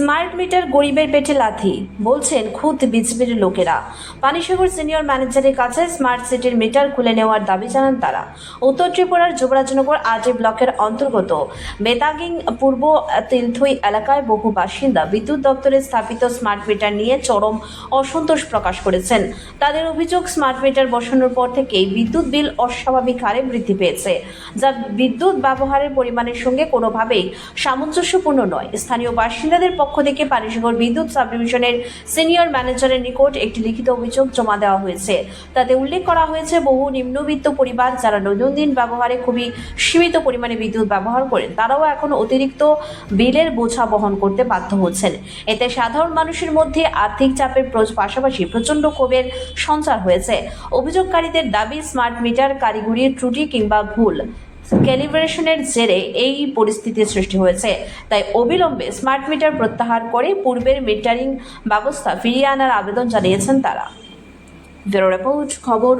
Smart meter গরিবের পেটে লাথি, বলছেন খুদ বিজেপির লোকেরা। পানিসাগর সিনিয়র ম্যানেজারের কাছে স্মার্ট সিটির মিটার খুলে নেওয়ার দাবি জানান তারা। উত্তর ত্রিপুরার যুবরাজনগর আরজি ব্লকের অন্তর্গত বেতাগিং পূর্ব তিলথই এলাকায় বহু বাসিন্দা বিদ্যুৎ দপ্তরে স্থাপিত স্মার্ট মিটার নিয়ে চরম অসন্তোষ প্রকাশ করেছেন। তাদের অভিযোগ, স্মার্ট মিটার বসানোর পর থেকেই বিদ্যুৎ বিল অস্বাভাবিক হারে বৃদ্ধি পেয়েছে, যা বিদ্যুৎ ব্যবহারের পরিমাণের সঙ্গে কোনোভাবেই সামঞ্জস্যপূর্ণ নয়। স্থানীয় বাসিন্দাদের পক্ষ থেকে পানিসাগর বিদ্যুৎ সাব ডিভিশনের সিনিয়র ম্যানেজারের নিকট একটি লিখিত অভিযোগ জমা দেওয়া হয়েছে। তাতে উল্লেখ করা হয়েছে, বহু নিম্নবিত্ত পরিবার যারা দৈনন্দিন ব্যবহারে খুবই সীমিত পরিমাণে বিদ্যুৎ ব্যবহার করেন, তারাও এখন অতিরিক্ত বিলের বোঝা বহন করতে বাধ্য হচ্ছেন। এতে সাধারণ মানুষের মধ্যে আর্থিক চাপের প্র- পাশাপাশি প্রচণ্ড ক্ষোভের সঞ্চার হয়েছে। অভিযোগকারীদের দাবি, স্মার্ট মিটার, কারিগরির ত্রুটি কিংবা ভুল। ক্যালিব্রেশনের জেরে এই পরিস্থিতির সৃষ্টি হয়েছে। তাই অবিলম্বে স্মার্ট মিটার প্রত্যাহার করে পূর্বের মিটারিং ব্যবস্থা ফিরিয়ে আনার আবেদন জানিয়েছেন তারা। ব্যুরো রিপোর্ট, খবর